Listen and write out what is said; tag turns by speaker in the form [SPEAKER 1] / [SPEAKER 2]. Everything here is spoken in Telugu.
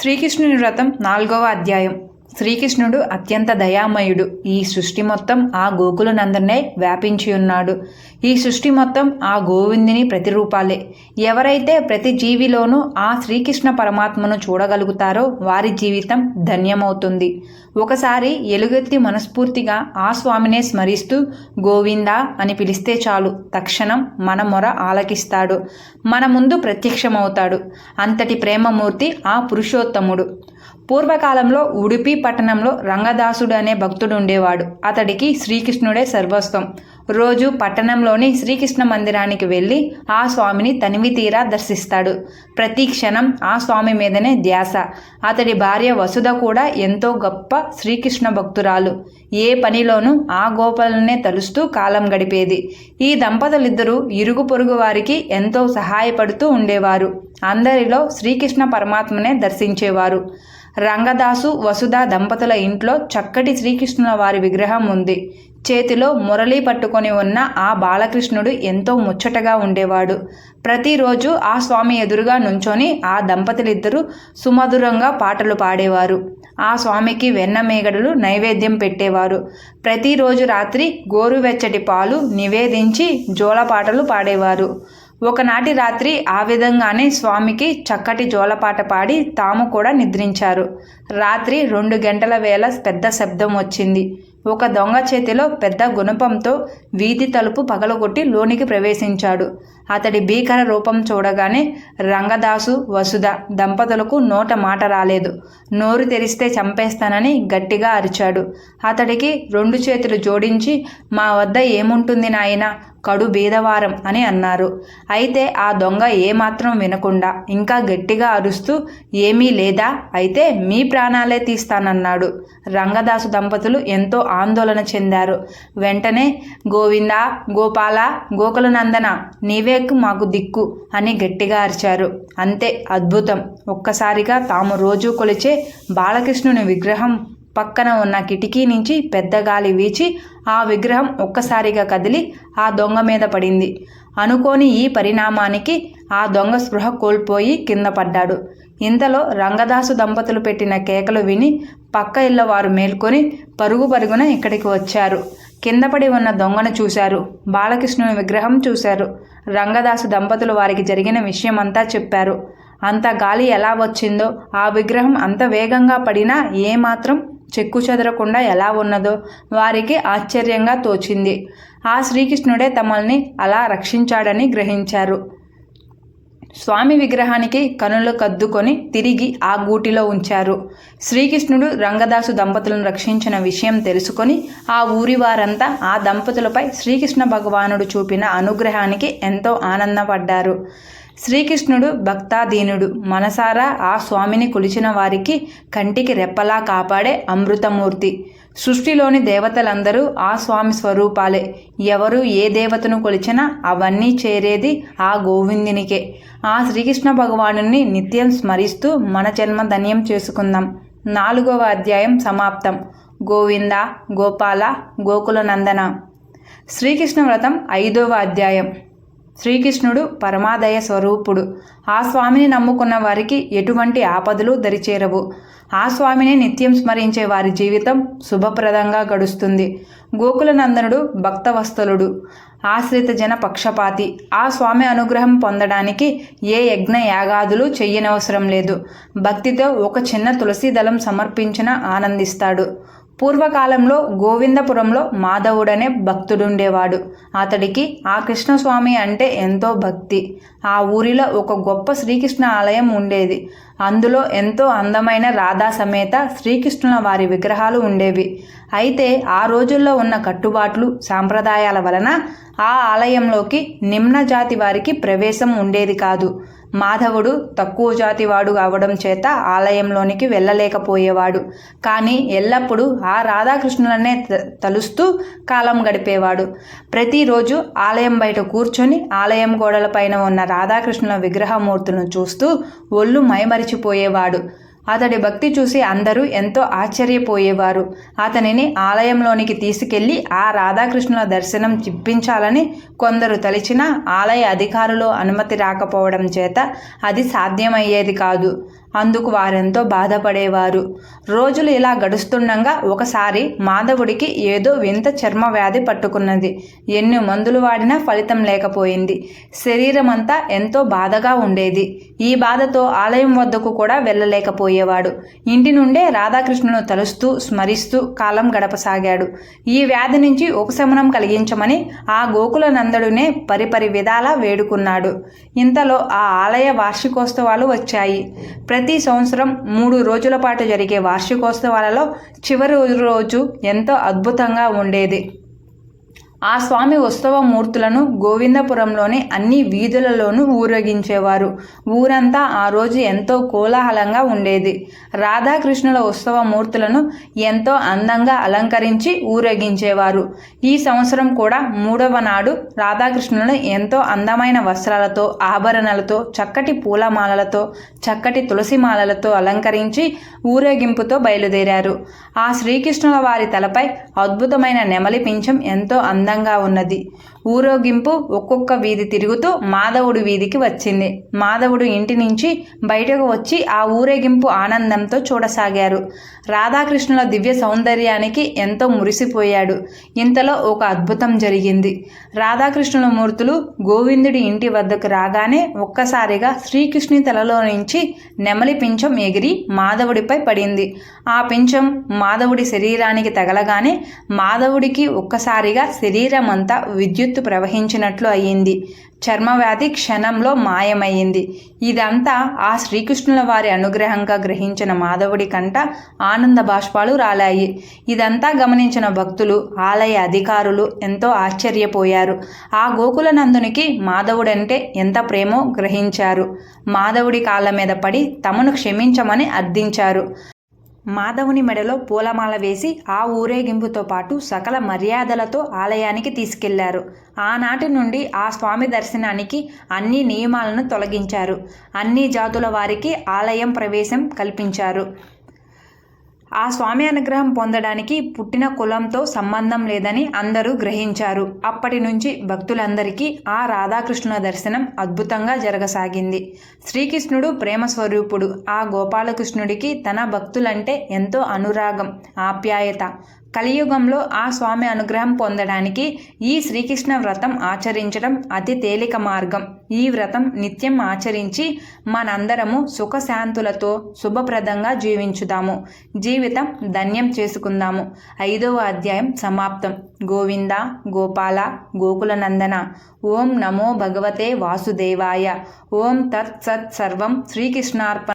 [SPEAKER 1] శ్రీకృష్ణుని వ్రతం నాలుగవ అధ్యాయం. శ్రీకృష్ణుడు అత్యంత దయామయుడు. ఈ సృష్టి మొత్తం ఆ గోకులనందరినే వ్యాపించి ఉన్నాడు. ఈ సృష్టి మొత్తం ఆ గోవిందిని ప్రతిరూపాలే. ఎవరైతే ప్రతి జీవిలోనూ ఆ శ్రీకృష్ణ పరమాత్మను చూడగలుగుతారో వారి జీవితం ధన్యమవుతుంది. ఒకసారి ఎలుగెత్తి మనస్ఫూర్తిగా ఆ స్వామినే స్మరిస్తూ గోవిందా అని పిలిస్తే చాలు. తక్షణం మన మొర ఆలకిస్తాడు. మన ముందు ప్రత్యక్షమవుతాడు. అంతటి ప్రేమమూర్తి ఆ పురుషోత్తముడు. పూర్వకాలంలో ఉడిపి పట్టణంలో రంగదాసుడు అనే భక్తుడు ఉండేవాడు. అతడికి శ్రీకృష్ణుడే సర్వస్వం రోజు పట్టణంలోని శ్రీకృష్ణ మందిరానికి వెళ్ళి ఆ స్వామిని తనివి తీరా దర్శిస్తాడు. ప్రతి క్షణం ఆ స్వామి మీదనే ధ్యాస. అతడి భార్య వసుధ కూడా ఎంతో గొప్ప శ్రీకృష్ణ భక్తురాలు. ఏ పనిలోనూ ఆ గోపాలనే తలుస్తూ కాలం గడిపేది. ఈ దంపతులిద్దరూ ఇరుగు పొరుగు వారికి ఎంతో సహాయపడుతూ ఉండేవారు. అందరిలో శ్రీకృష్ణ పరమాత్మనే దర్శించేవారు. రంగదాసు వసుధ దంపతుల ఇంట్లో చక్కటి శ్రీకృష్ణుల వారి విగ్రహం ఉంది. చేతిలో మురళి పట్టుకొని ఉన్న ఆ బాలకృష్ణుడు ఎంతో ముచ్చటగా ఉండేవాడు. ప్రతిరోజు ఆ స్వామి ఎదురుగా నుంచొని ఆ దంపతులిద్దరూ సుమధురంగా పాటలు పాడేవారు. ఆ స్వామికి వెన్న మేగడలు నైవేద్యం పెట్టేవారు. ప్రతిరోజు రాత్రి గోరువెచ్చటి పాలు నివేదించి జోలపాటలు పాడేవారు. ఒకనాటి రాత్రి ఆ విధంగానే స్వామికి చక్కటి జోలపాట పాడి తాము కూడా నిద్రించారు. రాత్రి రెండు గంటల వేళ పెద్ద శబ్దం వచ్చింది. ఒక దొంగ చేతిలో పెద్ద గుణపంతో వీధి తలుపు పగలగొట్టి లోనికి ప్రవేశించాడు. అతడి భీకర రూపం చూడగానే రంగదాసు వసుధ దంపతులకు నోట మాట రాలేదు. నోరు తెరిస్తే చంపేస్తానని గట్టిగా అరిచాడు. అతడికి రెండు చేతులు జోడించి మా వద్ద ఏముంటుంది నాయనా? కడు బీదవారం అని అన్నారు. అయితే ఆ దొంగ ఏమాత్రం వినకుండా ఇంకా గట్టిగా అరుస్తూ ఏమీ లేదా? అయితే మీ ప్రాణాలే తీస్తానన్నాడు. రంగదాసు దంపతులు ఎంతో ఆందోళన చెందారు. వెంటనే గోవింద గోపాల గోకులనందన నీవేకు మాకు దిక్కు అని గట్టిగా అరిచారు. అంతే అద్భుతం. ఒక్కసారిగా తాము రోజు కొలిచే బాలకృష్ణుని విగ్రహం పక్కన ఉన్న కిటికీ నుంచి పెద్ద గాలి వీచి ఆ విగ్రహం ఒక్కసారిగా కదిలి ఆ దొంగ మీద పడింది. అనుకోని ఈ పరిణామానికి ఆ దొంగ స్పృహ కోల్పోయి కింద పడ్డాడు. ఇంతలో రంగదాసు దంపతులు పెట్టిన కేకలు విని పక్క ఇళ్ళ వారు మేల్కొని పరుగు పరుగున ఇక్కడికి వచ్చారు. కింద పడి ఉన్న దొంగను చూశారు. బాలకృష్ణుని విగ్రహం చూశారు. రంగదాసు దంపతులు వారికి జరిగిన విషయమంతా చెప్పారు. అంత గాలి ఎలా వచ్చిందో ఆ విగ్రహం అంత వేగంగా పడినా ఏమాత్రం చెక్కు చెదరకుండా ఎలా ఉన్నదో వారికి ఆశ్చర్యంగా తోచింది. ఆ శ్రీకృష్ణుడే తమల్ని అలా రక్షించాడని గ్రహించారు. స్వామి విగ్రహానికి కనులు కద్దుకొని తిరిగి ఆ గూటిలో ఉంచారు. శ్రీకృష్ణుడు రంగదాసు దంపతులను రక్షించిన విషయం తెలుసుకొని ఆ ఊరి వారంతా ఆ దంపతులపై శ్రీకృష్ణ భగవానుడు చూపిన అనుగ్రహానికి ఎంతో ఆనందపడ్డారు. శ్రీకృష్ణుడు భక్తాధీనుడు. మనసారా ఆ స్వామిని కొలిచిన వారికి కంటికి రెప్పలా కాపాడే అమృతమూర్తి. సృష్టిలోని దేవతలందరూ ఆ స్వామి స్వరూపాలే. ఎవరు ఏ దేవతను కొలిచినా అవన్నీ చేరేది ఆ గోవిందునికే. ఆ శ్రీకృష్ణ భగవానుని నిత్యం స్మరిస్తూ మన జన్మ ధన్యం చేసుకుందాం. నాలుగవ అధ్యాయం సమాప్తం. గోవింద గోపాల గోకుల నందన శ్రీకృష్ణ వ్రతం ఐదవ అధ్యాయం. శ్రీకృష్ణుడు పరమాదయ స్వరూపుడు. ఆ స్వామిని నమ్ముకున్న వారికి ఎటువంటి ఆపదలు దరిచేరవు. ఆ స్వామిని నిత్యం స్మరించే వారి జీవితం శుభప్రదంగా గడుస్తుంది. గోకులనందనుడు భక్తవస్తలుడు ఆశ్రిత జన పక్షపాతి. ఆ స్వామి అనుగ్రహం పొందడానికి ఏ యజ్ఞ యాగాదులు చెయ్యనవసరం లేదు. భక్తితో ఒక చిన్న తులసి దళం సమర్పించిన ఆనందిస్తాడు. పూర్వకాలంలో గోవిందపురంలో మాధవుడనే భక్తుడుండేవాడు. అతడికి ఆ కృష్ణస్వామి అంటే ఎంతో భక్తి. ఆ ఊరిలో ఒక గొప్ప శ్రీకృష్ణ ఆలయం ఉండేది. అందులో ఎంతో అందమైన రాధా సమేత శ్రీకృష్ణుల వారి విగ్రహాలు ఉండేవి. అయితే ఆ రోజుల్లో ఉన్న కట్టుబాట్లు సాంప్రదాయాల వలన ఆ ఆలయంలోకి నిమ్న జాతి వారికి ప్రవేశం ఉండేది కాదు. మాధవుడు తక్కువ జాతివాడు కావడం చేత ఆలయంలోనికి వెళ్ళలేకపోయేవాడు. కానీ ఎల్లప్పుడూ ఆ రాధాకృష్ణులనే తలుస్తూ కాలం గడిపేవాడు. ప్రతిరోజు ఆలయం బయట కూర్చొని ఆలయం గోడలపైన ఉన్న రాధాకృష్ణుల విగ్రహమూర్తులను చూస్తూ ఒళ్ళు మైమరిచిపోయేవాడు. అతడి భక్తి చూసి అందరూ ఎంతో ఆశ్చర్యపోయేవారు. అతనిని ఆలయంలోనికి తీసుకెళ్ళి ఆ రాధాకృష్ణుల దర్శనం చిప్పించాలని కొందరు తలిచిన ఆలయ అధికారులు అనుమతి రాకపోవడం చేత అది సాధ్యమయ్యేది కాదు. అందుకు వారెంతో బాధపడేవారు. రోజులు ఇలా గడుస్తుండగా ఒకసారి మాధవుడికి ఏదో వింత చర్మ వ్యాధి పట్టుకున్నది. ఎన్ని మందులు వాడినా ఫలితం లేకపోయింది. శరీరం అంతా ఎంతో బాధగా ఉండేది. ఈ బాధతో ఆలయం వద్దకు కూడా వెళ్ళలేకపోయేవాడు. ఇంటి నుండే రాధాకృష్ణును తలుస్తూ స్మరిస్తూ కాలం గడపసాగాడు. ఈ వ్యాధి నుంచి ఉపశమనం కలిగించమని ఆ గోకుల నందడునే పరిపరి విధాలా వేడుకున్నాడు. ఇంతలో ఆ ఆలయ వార్షికోత్సవాలు వచ్చాయి. ప్రతి ప్రతి సంవత్సరం మూడు రోజుల పాటు జరిగే వార్షికోత్సవాలలో చివరి రోజు ఎంతో అద్భుతంగా ఉండేది. ఆ స్వామి ఉత్సవ మూర్తులను గోవిందపురంలోని అన్ని వీధులలోనూ ఊరేగించేవారు. ఊరంతా ఆ రోజు ఎంతో కోలాహలంగా ఉండేది. రాధాకృష్ణుల ఉత్సవ మూర్తులను ఎంతో అందంగా అలంకరించి ఊరేగించేవారు. ఈ సంవత్సరం కూడా మూడవ నాడు రాధాకృష్ణులను ఎంతో అందమైన వస్త్రాలతో ఆభరణాలతో చక్కటి పూలమాలలతో చక్కటి తులసి మాలలతో అలంకరించి ఊరేగింపుతో బయలుదేరారు. ఆ శ్రీకృష్ణుల వారి తలపై అద్భుతమైన నెమలి పింఛం ఎంతో అందంగా అందంగా ఉన్నది. ఊరేగింపు ఒక్కొక్క వీధి తిరుగుతూ మాధవుడు వీధికి వచ్చింది. మాధవుడు ఇంటి నుంచి బయటకు వచ్చి ఆ ఊరేగింపు ఆనందంతో చూడసాగారు. రాధాకృష్ణుల దివ్య సౌందర్యానికి ఎంతో మురిసిపోయాడు. ఇంతలో ఒక అద్భుతం జరిగింది. రాధాకృష్ణుల మూర్తులు గోవిందుడి ఇంటి వద్దకు రాగానే ఒక్కసారిగా శ్రీకృష్ణుని తలలో నుంచి నెమలి పింఛం ఎగిరి మాధవుడిపై పడింది. ఆ పింఛం మాధవుడి శరీరానికి తగలగానే మాధవుడికి ఒక్కసారిగా శరీరం అంతా విద్యుత్ ప్రవహించినట్లు అయ్యింది చర్మవ్యాధి క్షణంలో మాయమయ్యింది. ఇదంతా ఆ శ్రీకృష్ణుల వారి అనుగ్రహంగా గ్రహించిన మాధవుడి కంట ఆనంద బాష్పాలు రాలాయి. ఇదంతా గమనించిన భక్తులు ఆలయ అధికారులు ఎంతో ఆశ్చర్యపోయారు. ఆ గోకుల నందునికి మాధవుడంటే ఎంత ప్రేమో గ్రహించారు. మాధవుడి కాళ్ళ మీద పడి తమను క్షమించమని అర్థించారు. మాధవుని మెడలో పూలమాల వేసి ఆ ఊరేగింపుతో పాటు సకల మర్యాదలతో ఆలయానికి తీసుకెళ్ళారు. ఆనాటి నుండి ఆ స్వామి దర్శనానికి అన్ని నియమాలను తొలగించారు. అన్ని జాతుల వారికి ఆలయం ప్రవేశం కల్పించారు. ఆ స్వామి అనుగ్రహం పొందడానికి పుట్టిన కులంతో సంబంధం లేదని అందరూ గ్రహించారు. అప్పటి నుంచి భక్తులందరికీ ఆ రాధాకృష్ణుల దర్శనం అద్భుతంగా జరగసాగింది. శ్రీకృష్ణుడు ప్రేమ స్వరూపుడు ఆ గోపాలకృష్ణుడికి తన భక్తులంటే ఎంతో అనురాగం ఆప్యాయత. కలియుగంలో ఆ స్వామి అనుగ్రహం పొందడానికి ఈ శ్రీకృష్ణ వ్రతం ఆచరించడం అతి తేలిక మార్గం. ఈ వ్రతం నిత్యం ఆచరించి మనందరము సుఖశాంతులతో శుభప్రదంగా జీవించుదాము. జీవితం ధన్యం చేసుకుందాము. ఐదవ అధ్యాయం సమాప్తం. గోవింద గోపాల గోకులనందన. ఓం నమో భగవతే వాసుదేవాయ. ఓం తత్ సత్ సర్వం శ్రీకృష్ణార్పణ